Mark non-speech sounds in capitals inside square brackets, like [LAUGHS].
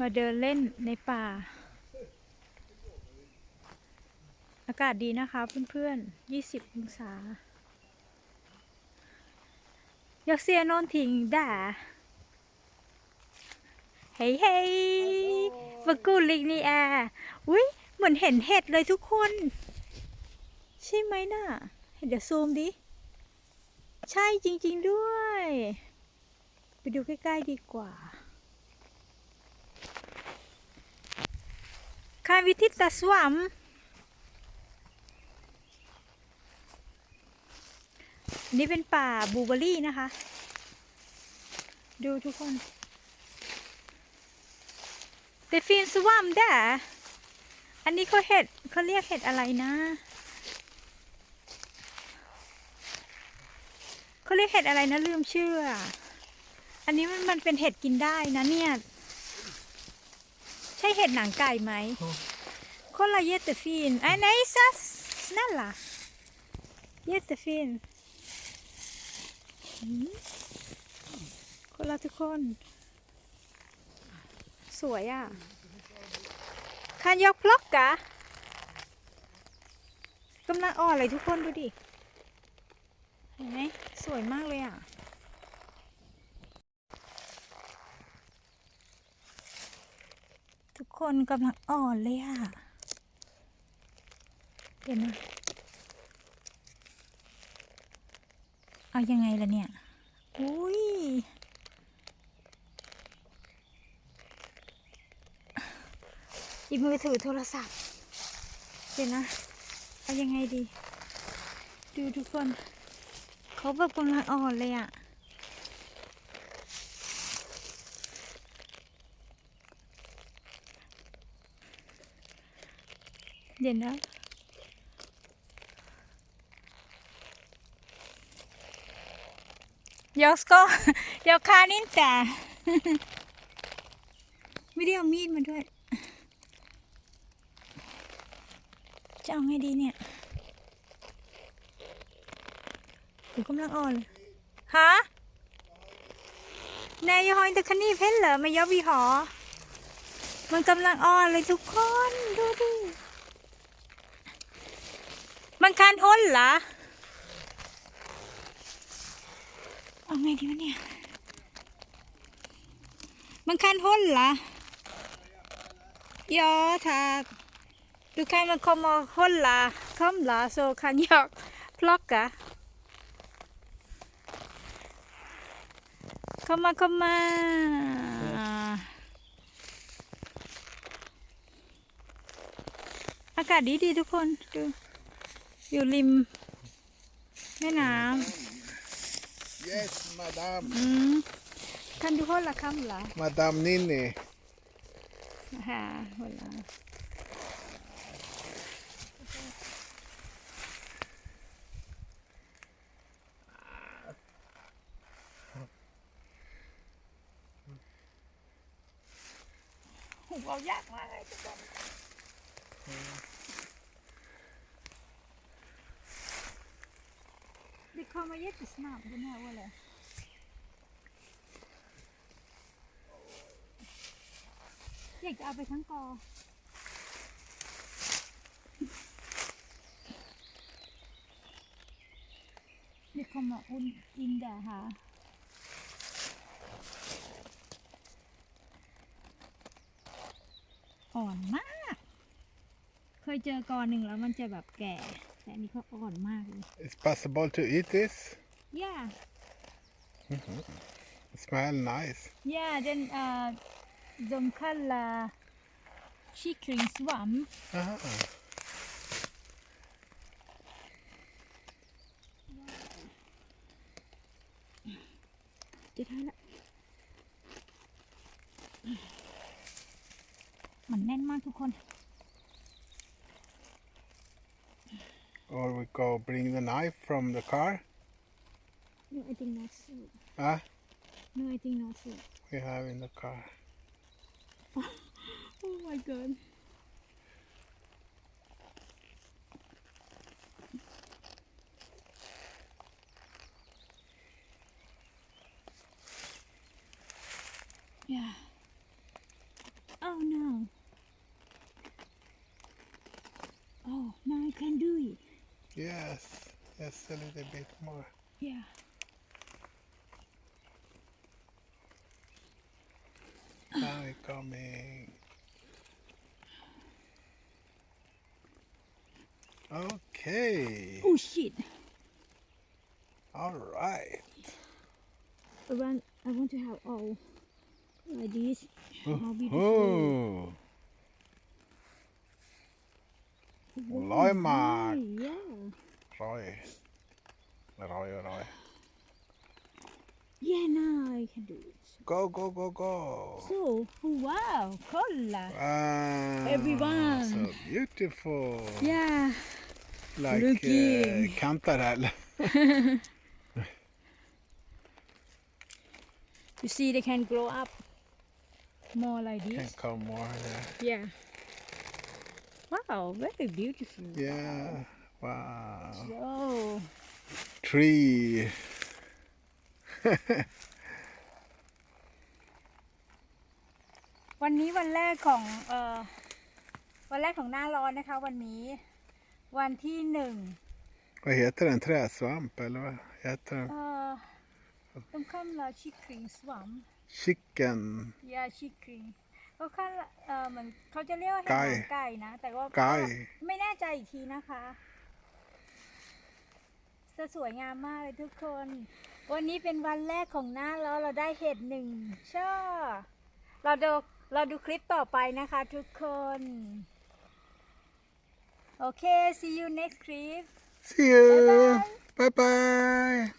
มาเดินเล่นในป่า อากาศดีนะคะเพื่อนๆ 20 องศา อยากเสียนอนทิ้งด่า เฮ้ยเฮ้ยบากูลิกนี่แอร์อุ้ยเหมือนเห็นเห็ดเลยทุกคน ใช่ไหมน่ะ เดี๋ยวซูมดิ ใช่จริง ๆด้วย ไปดูใกล้ ๆ ดีกว่า Kan vi titta svamp? นี่เป็นป่าบูเบอร์รี่นะคะ ดูทุกคน Det finns svamp där อันนี้เขาเห็ดเขาเรียกเห็ดอะไรนะเขาเรียกเห็ดอะไรนะลืมชื่ออะอันนี้มันมันเป็นเห็ดกินได้นะเนี่ย ใช่เห็ดหนังไก่ไหม Kolla jättefin. Nej, nej, så snälla. Jättefin. Mm. Kolla ทุกคน สวยอะ Kan jag plocka? กำลังอ่อนเลยทุกคนดูดิ เห็นไหมสวยมากเลยอะ ทุก คนกำลังอ่อนเลยอะเดี๋ยวนะเอายังไงล่ะเนี่ย อุ้ย หยิบมือถือโทรศัพท์ เดี๋ยวนะ เอายังไงดี ดูทุกคน เขาแบบกำลังอ่อนเลยอะ เดี๋ยวนะ Jag ska, jag kan inte. ไม่ได้เอามีดมาด้วย จะเอาไงดีเนี่ยกูกำลังอ่อนเลยฮะ Nej, jag har inte kniv heller, men jag vill ha. มันกำลังอ่อนเลยทุกคน ดูดิ มันคันอ้นเหรอเอาไงดีวะเนี่ย มัน kan hålla. Ja, tack. Du kan väl komma och hålla kamla så kan jag plocka. Komma, komma. อากาศดีดีๆทุกคนดู อยู่ริม แม่น้ Yes, madame. ำอืมท่านดูคนละคำเหรอ Madame Ninni. ฮะคนละหูเอายากมากเลยทุกคน Kama jättesnabb den här ålen. Jag gick arbetar en gång. นี่เขามาอุ่นอินเดาค่ะอ่อนมาก เคยเจอกอหนึ่งแล้วมันจะแบบแก่ แต่อันนี้เขาอ่อนมากเลย It's possible to eat this. yeah It smell nice. yeah then uh de kallar kycklingsvamp Ah. จะได้ละมันแน่นมากทุกคน Or we go bring the knife from the car. no I think not so Ah, no I think not so we have in the car. [LAUGHS] oh my god. Yeah Oh no. Oh, now I can do it. Yes, just a little bit more. Yeah. Now it's coming. Okay, Oh shit. all right. I want, I want to have all like this. Oh. How beautiful. Oh. Oh, lói mạc. Yeah. Yeah, now I can do it. Go, go, go, go. So, wow, cola. Ah, Everyone. So beautiful. Yeah. Like Looking. uh, kantarell. You see, they can grow up more like this. Can come more. Yeah. Wow, very beautiful. Yeah. Yeah. Wow. So, Tree. วันนี้วันแรกของเอ่อวันแรกของหน้าร้อนนะคะ วันนี้ วันที่หนึ่ง Vad heter den? Träsvamp eller vad heter den? เอ่อต้องข้ามลาชิคริงสวัม Chicken. ยาชิคริงก็ขั้นเอ่อเหมือนเขาจะเรียกว่าเห็ดไก่หางไก่นะ แต่ว่าไก่ไม่แน่ใจอีกทีนะคะ จะสวยงามมากเลยทุกคน วันนี้เป็นวันแรกของหน้าแล้วเราได้เห็ดหนึ่งช่อเราดูเราดูคลิปต่อไปนะคะทุกคน โอเค see you next clip See you. Bye-bye. Bye bye.